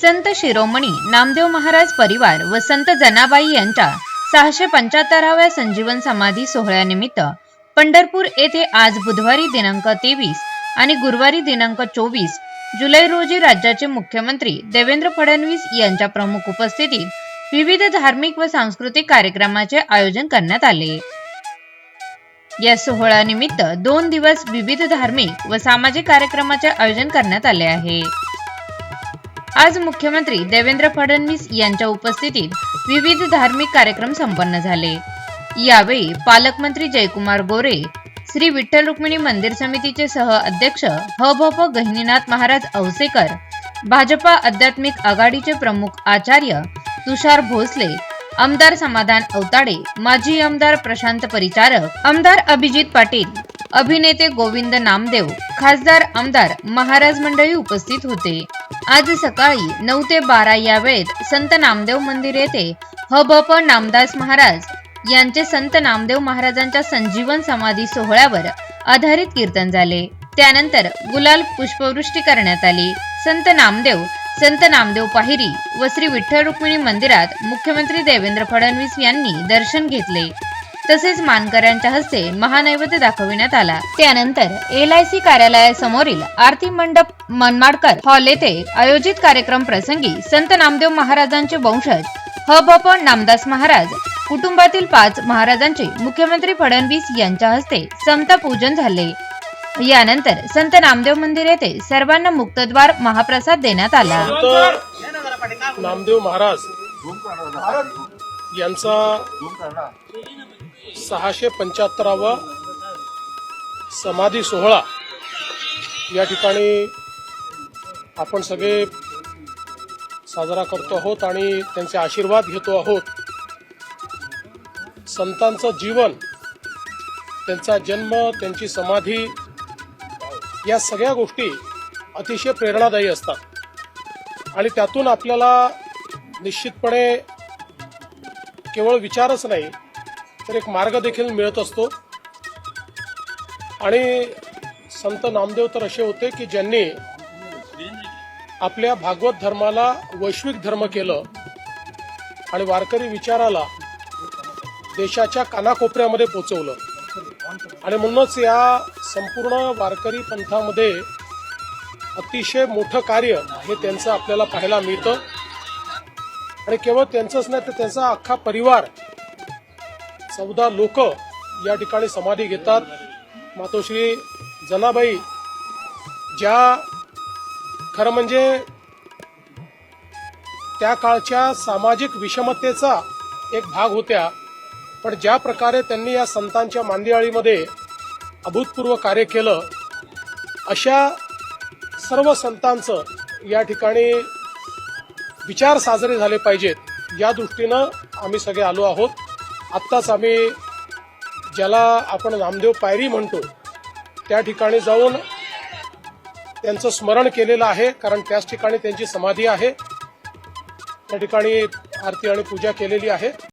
संत शिरोमणी नामदेव महाराज परिवार व संत जनाबाई यांच्या सहाशे पंच्याहत्तराव्या संजीवन समाधी सोहळ्यानिमित्त पंढरपूर येथे आज बुधवारी दिनांक तेवीस आणि गुरुवारी दिनांक चोवीस जुलै रोजी राज्याचे मुख्यमंत्री देवेंद्र फडणवीस यांच्या प्रमुख उपस्थितीत विविध धार्मिक व सांस्कृतिक कार्यक्रमाचे आयोजन करण्यात आले. या सोहळ्यानिमित्त दोन दिवस विविध धार्मिक व सामाजिक कार्यक्रमाचे आयोजन करण्यात आले आहे. आज मुख्यमंत्री देवेंद्र फडणवीस यांच्या उपस्थितीत विविध धार्मिक कार्यक्रम संपन्न झाले. यावेळी पालकमंत्री जयकुमार गोरे श्री विठ्ठल रुक्मिणी मंदिर समितीचे सह अध्यक्ष ह भ प गहिनीनाथ महाराज औसेकर भाजपा आध्यात्मिक आघाडीचे प्रमुख आचार्य तुषार भोसले आमदार समाधान अवताडे माजी आमदार प्रशांत परिचारक आमदार अभिजित पाटील अभिनेते गोविंद नामदेव खासदार आमदार महाराज मंडळी उपस्थित होते. आज सकाळी नऊ ते बारा या वेळेत संत नामदेव मंदिर येथे ह भ प नामदास महाराज यांचे संत नामदेव महाराजांच्या संजीवन समाधी सोहळ्यावर आधारित कीर्तन झाले. त्यानंतर गुलाल पुष्पवृष्टी करण्यात आली. संत नामदेव संत नामदेव पाहिरी व श्री विठ्ठल रुक्मिणी मंदिरात मुख्यमंत्री देवेंद्र फडणवीस यांनी दर्शन घेतले. तसेच मानकऱ्यांच्या हस्ते महानैवेद्य दाखविण्यात आला. त्यानंतर एल आय सी कार्यालयासमोरील आरती मंडप मनमाडकर हॉल येथे आयोजित कार्यक्रम प्रसंगी संत नामदेव महाराजांचे वंशज ह नामदास महाराज कुटुंबातील पाच महाराजांचे मुख्यमंत्री फडणवीस यांच्या हस्ते संत पूजन झाले. यानंतर संत नामदेव मंदिर येथे सर्वांना मुक्तद्वार महाप्रसाद देण्यात आला. नामदेव महाराज यांचा सहाशे पंच्याहत्तरावा समाधी सोहळा. या ठिकाणी आपण सगळे साजरा करतो आहोत आणि त्यांचे आशीर्वाद घेतो आहोत. संतांचं जीवन त्यांचा जन्म त्यांची समाधी या सगळ्या गोष्टी अतिशय प्रेरणादायी असतात. आणि त्यातून आपल्याला निश्चितपणे केवळ विचारच नाही तर एक मार्ग देखील मिळत असतो. आणि संत नामदेव तर असे होते की ज्यांनी आपल्या भागवत धर्माला वैश्विक धर्म केलं आणि वारकरी विचाराला देशाच्या कानाकोपऱ्यामध्ये पोचवलं. आणि म्हणूनच या संपूर्ण वारकरी पंथामध्ये अतिशय मोठं कार्य हे त्यांचं आपल्याला पाहायला मिळतं. आणि केवळ त्यांचंच नाही तर त्यांचा अख्खा परिवार चौदा लोक या ठिकाणी समाधी घेतात. मातोश्री जनाबाई ज्या खरं म्हणजे त्या काळच्या सामाजिक विषमतेचा एक भाग होत्या पण ज्या प्रकारे त्यांनी या संतांच्या मांदियाळीमध्ये अभूतपूर्व कार्य केलं अशा सर्व संतांचं या ठिकाणी विचार साजरे झाले पाहिजेत. या दृष्टीनं आम्ही सगळे आलो आहोत. आत्ताच आम्ही ज्याला आपण नामदेव पायरी म्हणतो त्या ठिकाणी जाऊन त्यांचं स्मरण केलेलं आहे कारण त्याच ठिकाणी त्यांची समाधी आहे. त्या ठिकाणी आरती आणि पूजा केलेली आहे.